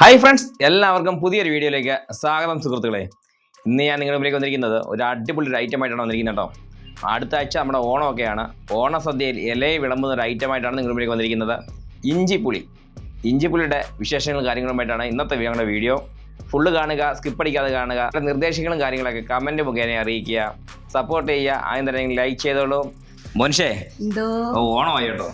Hi friends എല്ലാവർക്കും പുതിയൊരു വീഡിയോയിലേക്ക് സ്വാഗതം സുഹൃത്തുക്കളെ. ഇന്ന് ഞാൻ നിങ്ങളുടെ മുന്നിലേക്ക് വന്നിരിക്കുന്നത് ഒരു അടിപൊളി ഒരു ഐറ്റമായിട്ടാണ് വന്നിരിക്കുന്നത് കേട്ടോ. അടുത്ത ആഴ്ച നമ്മുടെ ഓണമൊക്കെയാണ്. ഓണസദ്യയിൽ ഇലയെ വിളമ്പുന്ന ഒരു ഐറ്റമായിട്ടാണ് നിങ്ങളുടെ മുന്നിലേക്ക് വന്നിരിക്കുന്നത്. ഇഞ്ചിപ്പുളി. ഇഞ്ചിപ്പുളിയുടെ വിശേഷങ്ങളും കാര്യങ്ങളുമായിട്ടാണ് ഇന്നത്തെ ഞങ്ങളുടെ വീഡിയോ. ഫുള്ള് കാണുക സ്കിപ്പ് അടിക്കാതെ കാണുക നിർദ്ദേശങ്ങളും കാര്യങ്ങളൊക്കെ കമന്റ് മുഖേന അറിയിക്കുക. സപ്പോർട്ട് ചെയ്യുക. ആദ്യം തന്നെ ലൈക്ക് ചെയ്തോളൂ. മനുഷ്യേ ഓണമായി കേട്ടോ.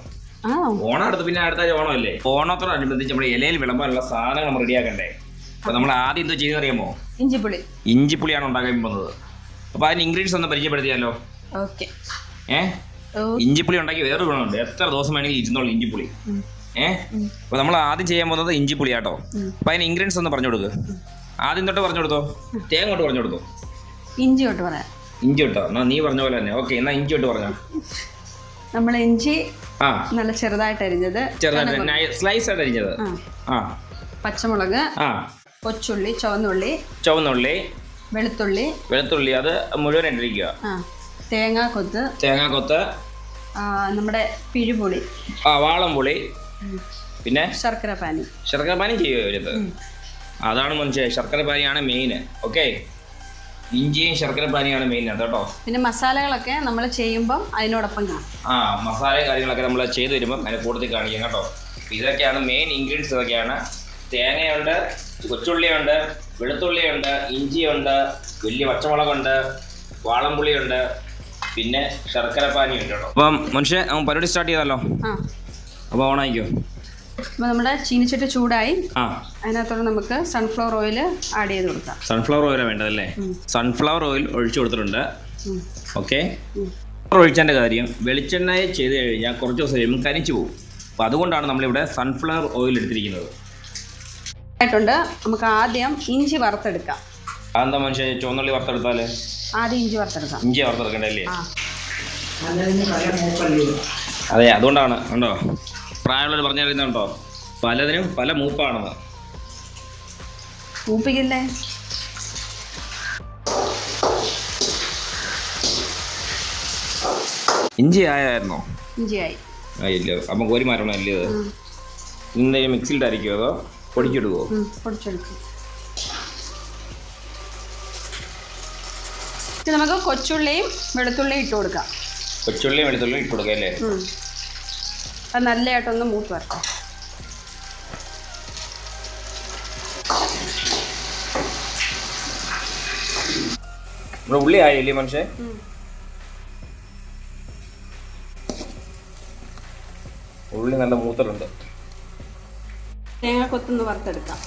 ഓണം അടുത്ത് പിന്നെ അടുത്ത ഓണമല്ലേ? ഓണമല്ലേ ഓണത്തോടനുബന്ധിച്ച് നമ്മുടെ ഇലയിൽ വിളമ്പാനുള്ള സാധനങ്ങൾ നമ്മൾ റെഡിയാക്കണ്ടേ? അപ്പൊ നമ്മൾ ആദ്യം എന്തോ ചെയ്യുന്ന അറിയാമോ? ഇഞ്ചിപ്പുളി. ഇഞ്ചിപ്പുളിയാണ് ഉണ്ടാക്കാൻ പോകുന്നത്. അപ്പൊ അതിന് ഇൻഗ്രീഡിയൻസ് ഒന്ന് പരിചയപ്പെടുത്തിയാലോ? ഓക്കെ. ഏ? ഓ. ഇഞ്ചിപ്പുളി ഉണ്ടാക്കി വേറൊരു ഗുണമുണ്ട്. എത്ര ദിവസം വേണമെങ്കിൽ ഇരുന്നോളൂ ഇഞ്ചിപ്പുളി. ഏഹ് ഏ? അപ്പൊ നമ്മൾ ആദ്യം ചെയ്യാൻ പോകുന്നത് ഇഞ്ചിപ്പുളി ആട്ടോ. അപ്പൊ അതിന് ഇൻഗ്രീഡിയൻസ് ഒന്ന് പറഞ്ഞു കൊടുക്ക്. ആദ്യം തൊട്ട് പറഞ്ഞു കൊടുത്തോ? തേങ്ങ തൊട്ട് പറഞ്ഞു കൊടുത്തോ? ഇഞ്ചി തൊട്ട് പറയാം. ഇഞ്ചി തൊട്ടോ? എന്നാ നീ പറഞ്ഞ പോലെ തന്നെ. ഓക്കെ എന്നാ ഇഞ്ചി തൊട്ട് പറഞ്ഞോ. നമ്മൾ ഇഞ്ചി നല്ല ചെറുതായിട്ട് അരിഞ്ഞത് ചെറുതായിട്ട് സ്ലൈസ് ആയിട്ട് അരിഞ്ഞത്. പച്ചമുളക് കൊച്ചുള്ളി ചുവന്നുള്ളി ചുവന്നുള്ളി വെളുത്തുള്ളി. വെളുത്തുള്ളി അത് മുഴുവൻ ഇട്ടിരിക്കുക. തേങ്ങാ കൊത്ത് തേങ്ങാക്കൊത്ത് കൊത്ത് നമ്മുടെ പിഴുപുളി. ആ വാളംപുളി. പിന്നെ ശർക്കര പാനി. ശർക്കര പാനി ചെയ്യുക അതാണ് മനുഷ്യ ശർക്കര പാനിയാണ് മെയിൻ ഓക്കെ ഇഞ്ചിയും ശർക്കര പാനിയാണ് മെയിൻ അത് കേട്ടോ. പിന്നെ മസാലകളൊക്കെ നമ്മൾ ചെയ്യുമ്പോൾ അതിനോടൊപ്പം കാണും. ആ മസാല കാര്യങ്ങളൊക്കെ നമ്മൾ ചെയ്ത് വരുമ്പോൾ അതിന് കൂടുതൽ കാണിക്കാം കേട്ടോ. ഇതൊക്കെയാണ് മെയിൻ ഇൻഗ്രീഡിയൻസ് ഇതൊക്കെയാണ്. തേങ്ങയുണ്ട് കൊച്ചുള്ളിയുണ്ട് വെളുത്തുള്ളിയുണ്ട് ഇഞ്ചിയുണ്ട് വലിയ പച്ചമുളകുണ്ട് വാളംപുളിയുണ്ട് പിന്നെ ശർക്കര പാനിയുണ്ട് കേട്ടോ. അപ്പം മനുഷ്യ പരിപാടി സ്റ്റാർട്ട് ചെയ്താലോ? അപ്പോൾ ഓണായിക്കോ അപ്പോൾ നമ്മുടെ ചീനിച്ചട്ടി ചൂടായി. അതിനകത്തോടെ നമുക്ക് സൺഫ്ലവർ ഓയിൽ ആഡ് ചെയ്ത് കൊടുക്കാം. സൺഫ്ലവർ ഓയിലാണ് വേണ്ടതല്ലേ? സൺഫ്ലവർ ഓയിൽ ഒഴിച്ചു കൊടുത്തിട്ടുണ്ട്. ഓക്കെ. ഒഴിച്ചതിന്റെ കാര്യം വെളിച്ചെണ്ണയെ ചെയ്ത് കഴിഞ്ഞാൽ കുറച്ച് ദിവസം കഴിയുമ്പോൾ കരിച്ചു പോകും. അപ്പോൾ അതുകൊണ്ടാണ് നമ്മളിവിടെ സൺഫ്ലവർ ഓയിൽ എടുത്തിരിക്കുന്നത്. ആയിട്ടുണ്ട്. നമുക്ക് ആദ്യം ഇഞ്ചി വറുത്തെടുക്കാം. അതെന്താ മനുഷ്യ ചുവന്നുള്ളി വറുത്തെടുത്താൽ? ആദ്യം ഇഞ്ചി വറുത്തെടുക്കാം. ഇഞ്ചി വറുത്തെടുക്കണ്ടല്ലേ അതെ അതുകൊണ്ടാണ് ഉണ്ടോ പ്രായമുള്ളവർ പറഞ്ഞറിയുന്നുണ്ടോ പലതിനും പല മൂപ്പാണെന്ന്. മൂപ്പിക്കില്ലേ ഇഞ്ചി ആയായിരുന്നോ? ഇഞ്ചിയായി ആയില്ലോ അപ്പം കോരി മാറ്റണം അല്ലേ അത് എന്തെങ്കിലും മിക്സിയിലിട്ട് അതോ പൊടിച്ചെടുക്കുമോ പൊടിച്ചെടുക്കും. നമുക്ക് കൊച്ചുള്ളിയും വെളുത്തുള്ളിയും ഇട്ട് കൊടുക്കാം. കൊച്ചുള്ളിയും വെളുത്തുള്ളിയും ഇട്ട് കൊടുക്കാം അല്ലേ. അത് നല്ലതായിട്ടൊന്ന് മൂത്ത് വരട്ടെ. നമ്മുടെ ഉള്ളി ആയില്ലേ മനുഷ്യ. ഉള്ളി നല്ല മൂത്തലുണ്ട് തേങ്ങ കൊത്തുന്ന് വറുത്തെടുക്കാം.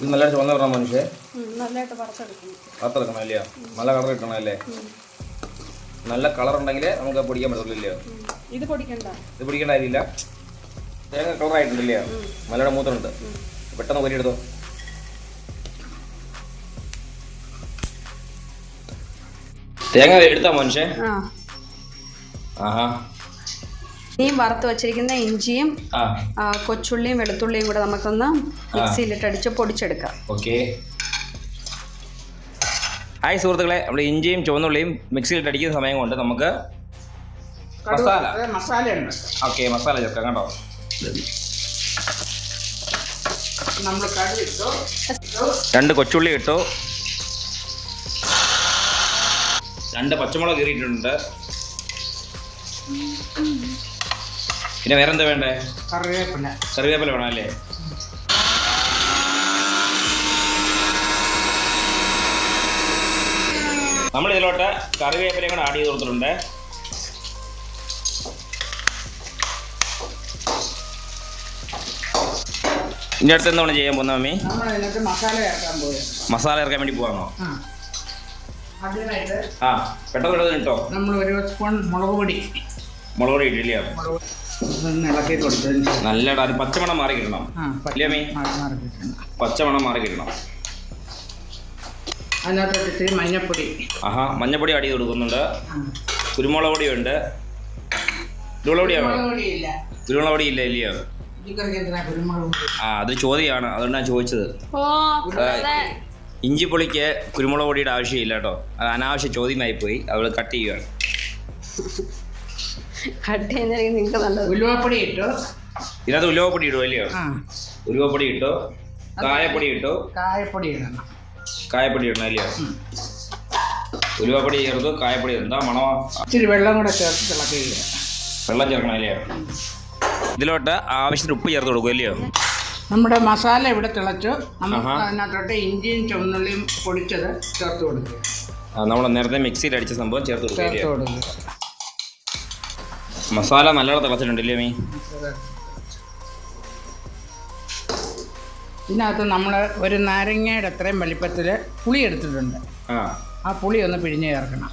ഇത് നല്ല ചുവന്ന പറഞ്ഞ മനുഷ്യ നല്ലതായിട്ട് വറുത്തെടുക്കണം. അല്ലയോ നല്ല കളർ കിട്ടണം അല്ലേ? നല്ല കളർ ഉണ്ടെങ്കിൽ നമുക്ക് പൊടിക്കാൻ പറ്റുള്ളൂ ഇല്ലയോ ഇത് പൊടിക്കണ്ട. ഇത് പിടിക്കേണ്ട കാര്യമില്ല. തേങ്ങ കളർ ആയിട്ടുണ്ടല്ലയോ മലയുടെ മൂത്രമുണ്ട് പെട്ടെന്ന് പൊരിയെടുത്തോ തേങ്ങ എടുത്താ മനുഷ്യ? ആ. ആഹാ. ഈ വറുത്ത് വെച്ചിരിക്കുന്ന ഇഞ്ചിയും കൊച്ചുള്ളിയും വെളുത്തുള്ളിയും കൂടെ നമുക്കൊന്ന് മിക്സിയിലിട്ട് അടിച്ച് പൊടിച്ചെടുക്കാം. ഓക്കെ. ഹായ് സുഹൃത്തുക്കളെ. നമ്മുടെ ഇഞ്ചിയും ചുവന്നുള്ളിയും മിക്സിയിലിട്ട് അടിക്കുന്ന സമയം കൊണ്ട് നമുക്ക് മസാല. മസാലയുണ്ട്. ഓക്കെ മസാല ചേർക്കാം കേട്ടോ. നമ്മൾ രണ്ട് കൊച്ചുള്ളി ഇട്ടു. രണ്ട് പച്ചമുളക് കീറിയിട്ടുണ്ട്. പിന്നെ വേറെ എന്താ വേണ്ടേ? കറിവേപ്പില. കറിവേപ്പില വേണം അല്ലേ? നമ്മൾ ഇതിലോട്ട് കറിവേപ്പിലയും കൂടെ ആഡ് ചെയ്ത് കൊടുത്തിട്ടുണ്ട്. ഇനി അടുത്ത് എന്താണ് ചെയ്യാൻ പോകുന്നത് മമ്മി? മസാല ചേർക്കാൻ ഇറക്കാൻ വേണ്ടി പോവാണോ? ആ. പെട്ടെന്ന് പെട്ടെന്ന് കിട്ടോ നമ്മൾ ഒരു സ്പൂൺ മുളക് പൊടി മുളക് പൊടി. ഇട്ടില്ലയോ ഇളക്കി കൊടുത്തതിന് ശേഷം. നല്ല പച്ചമണം മാറി കിട്ടണം. ഇല്ലേ പച്ചമണം മാറി കിട്ടണം. അതിനകത്ത് ഇത്തിരി മഞ്ഞപ്പൊടി. ആഹാ മഞ്ഞപ്പൊടി അടി കൊടുക്കുന്നുണ്ട്. കുരുമുളക് പൊടിയുണ്ട് കുരുമുളക് പൊടിയാണോ? കുരുമുളക് പൊടി ഇല്ല ഇല്ലയോ? ആ അത് ചോദ്യമാണ്. അതുകൊണ്ട് ഞാൻ ചോദിച്ചത്. ഓ ഇഞ്ചി പൊളിക്ക് കുരുമുളക് പൊടിയുടെ ആവശ്യമില്ല കേട്ടോ. അത് അനാവശ്യ ചോദ്യമായി പോയി. അവൾ കട്ട് ചെയ്യുകയാണ് കട്ട് ചെയ്യുന്നതായിരിക്കും നിങ്ങൾക്ക് നല്ലത്. ഉലുവപ്പൊടി ഇട്ടു. ഇതിനകത്ത് ഉലുവപ്പൊടി ഇടും അല്ലയോ? ആ. ഉലുവപ്പൊടി ഇട്ടു. കായപ്പൊടി ഇട്ടു. കായപ്പൊടി ഇടണം. കായപ്പൊടി ഇടണം അല്ലയോ? ഉലുവപ്പൊടി ചേർത്ത് കായപ്പൊടി എന്താ മണമാ ഇച്ചിരി വെള്ളം കൂടെ ചേർത്ത് തിളക്കുക വെള്ളം ചേർക്കണം അല്ലയോ? ഇതിലോട്ട് ആവശ്യത്തിന് ഉപ്പ് ചേർത്ത് കൊടുക്കും അല്ലയോ? നമ്മുടെ മസാല ഇവിടെ തിളച്ചു. നമുക്ക് ആഹാ. അതിനകത്തോട്ട് ഇഞ്ചിയും ചുവന്നുള്ളിയും പൊടിച്ചത് ചേർത്ത് കൊടുക്കുക. നമ്മൾ നേരത്തെ മിക്സിയിൽ അടിച്ച സംഭവം ചേർത്ത് കൊടുക്കും ചേർത്ത് അല്ലയോ? കൊടുക്കുക. മസാല നല്ലോണം തിളച്ചിട്ടുണ്ടല്ലേ മീ? ഇതിനകത്ത് നമ്മൾ ഒരു നാരങ്ങയുടെ അത്രയും വലിപ്പത്തിൽ പുളി എടുത്തിട്ടുണ്ട്. ആ. ആ പുളി ഒന്ന് പിഴിഞ്ഞ് ചേർക്കണം.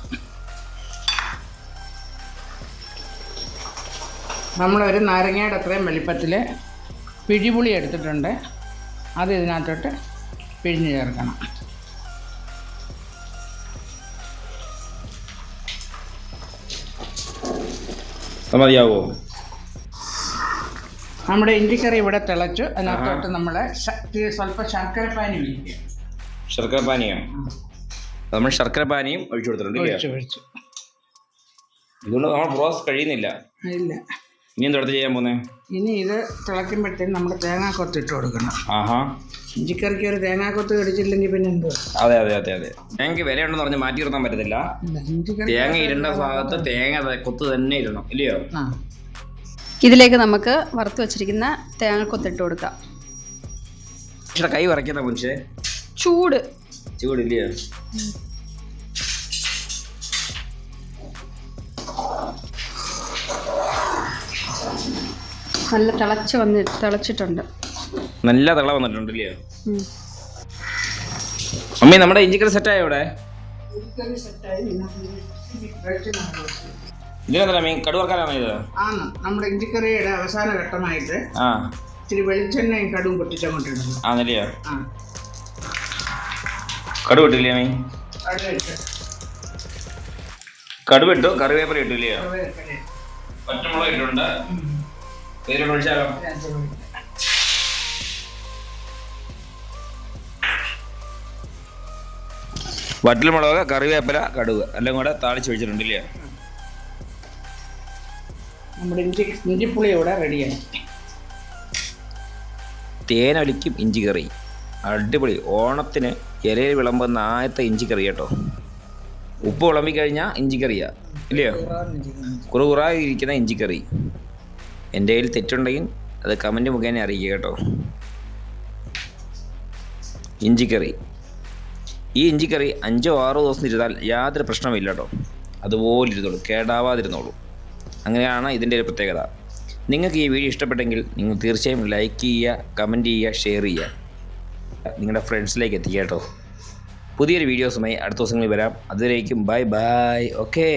നമ്മളൊരു നാരങ്ങയുടെ അത്രയും വലിപ്പത്തിൽ പിഴിപുളി എടുത്തിട്ടുണ്ട്. അത് ഇതിനകത്തോട്ട് പിഴിഞ്ഞ് ചേർക്കണം. അത് മതിയാവോ? നമ്മുടെ ഇഞ്ചിക്കറി ഇവിടെ തിളച്ചു. അതിനകത്തോട്ട് നമ്മൾ സ്വല്പം ശർക്കരപ്പാനി ഒഴിക്കുക. ശർക്കര പാനിയോ നമ്മൾ ശർക്കരപ്പാനിയും ഒഴിച്ചു കൊടുത്തിട്ടുണ്ട് ഇതുകൊണ്ട് നമ്മൾ പ്രോസസ് കഴിയുന്നില്ല. ഇല്ല. ഇനി എന്താ അടുത്ത് ചെയ്യാൻ പോകുന്നത് ഇനി ഇത് തിളയ്ക്കുമ്പോഴത്തേക്കും നമ്മൾ തേങ്ങാക്കൊത്ത് ഇട്ട് കൊടുക്കണം. ആഹാ. ഇഞ്ചിക്കറിക്ക് ഒരു തേങ്ങാക്കൊത്ത് കടിച്ചില്ലെങ്കിൽ പിന്നെ എന്തോ അതെ അതെ അതെ അതെ. തേങ്ങയ്ക്ക് വിലയുണ്ടെന്ന് പറഞ്ഞ് മാറ്റി നിർത്താൻ പറ്റത്തില്ല. ഇഞ്ചിക്കറി തേങ്ങ ഇരണ്ട ഭാഗത്ത് തേങ്ങ കൊത്ത് തന്നെ ഇടണം ഇല്ലയോ? ആ. ഇതിലേക്ക് നമുക്ക് വറുത്ത് വെച്ചിരിക്കുന്ന തേങ്ങക്കൊത്തിട്ട് കൊടുക്കാം. പക്ഷേ കൈ വറയ്ക്കുന്ന മനുഷ്യ. ചൂട്. ചൂടില്ലയോ നല്ല തിളച്ച് വന്ന് തിളച്ചിട്ടുണ്ട്. നല്ല തള വന്നിട്ടുണ്ട് ഇല്ലയോ മമ്മി അമ്മി നമ്മുടെ ഇഞ്ചിക്കറി സെറ്റായോ ഇവിടെ? ഇതിനെന്താ മീൻ? കടുവറക്കാനാണോ ഇത്? ആണ്. നമ്മുടെ ഇഞ്ചിക്കറിയുടെ അവസാന ഘട്ടമായിട്ട് ആ. ഇച്ചിരി വെളിച്ചെണ്ണയും കടുവും പൊട്ടിച്ചങ്ങോട്ടിടുന്നു ആന്നല്ലയോ ആ. കടുവ് ഇട്ടില്ലേ മീൻ കടുവിട്ട് കറിവേപ്പില ഇട്ടില്ലയോ പച്ചമുളക് ഇട്ടിട്ടുണ്ട്. പേര് ഒഴിച്ചാലോ വറ്റൽമുളക് കറിവേപ്പില കടുവ് എല്ലാം കൂടെ താളിച്ച് ഒഴിച്ചിട്ടുണ്ടല്ലേ നമ്മുടെ ഇഞ്ചി ഇഞ്ചിപ്പുളി ഇവിടെ റെഡിയായി തേനൊലിക്കും ഇഞ്ചി കറി. അടിപൊളി. ഓണത്തിന് ഇലയിൽ വിളമ്പുന്ന ആദ്യത്തെ ഇഞ്ചി കറി കേട്ടോ. ഉപ്പ് വിളമ്പി കഴിഞ്ഞാൽ ഇഞ്ചി കറിയാ. ഇല്ലയോ കുറുകുറായി ഇരിക്കുന്ന ഇഞ്ചി കറി. എന്റെ കയ്യിൽ തെറ്റുണ്ടെങ്കിൽ അത് കമന്റ് മുഖേന അറിയിക്കുക കേട്ടോ. ഇഞ്ചിക്കറി ഈ ഇഞ്ചിക്കറി അഞ്ചോ ആറോ ദിവസം ഇരുന്നാൽ യാതൊരു പ്രശ്നമില്ല കേട്ടോ അതുപോലെ ഇരുന്നോളൂ കേടാവാതിരുന്നോളൂ. അങ്ങനെയാണ് ഇതിന്റെ ഒരു പ്രത്യേകത. നിങ്ങൾക്ക് ഈ വീഡിയോ ഇഷ്ടപ്പെട്ടെങ്കിൽ നിങ്ങൾ തീർച്ചയായും ലൈക്ക് ചെയ്യുക കമന്റ് ചെയ്യുക ഷെയർ ചെയ്യുക. നിങ്ങളുടെ ഫ്രണ്ട്സിലേക്ക് എത്തിക്കുക കേട്ടോ. പുതിയൊരു വീഡിയോസുമായി അടുത്ത ദിവസങ്ങളിൽ വരാം. അതിലേക്കും ബൈ ബൈ ഓക്കേ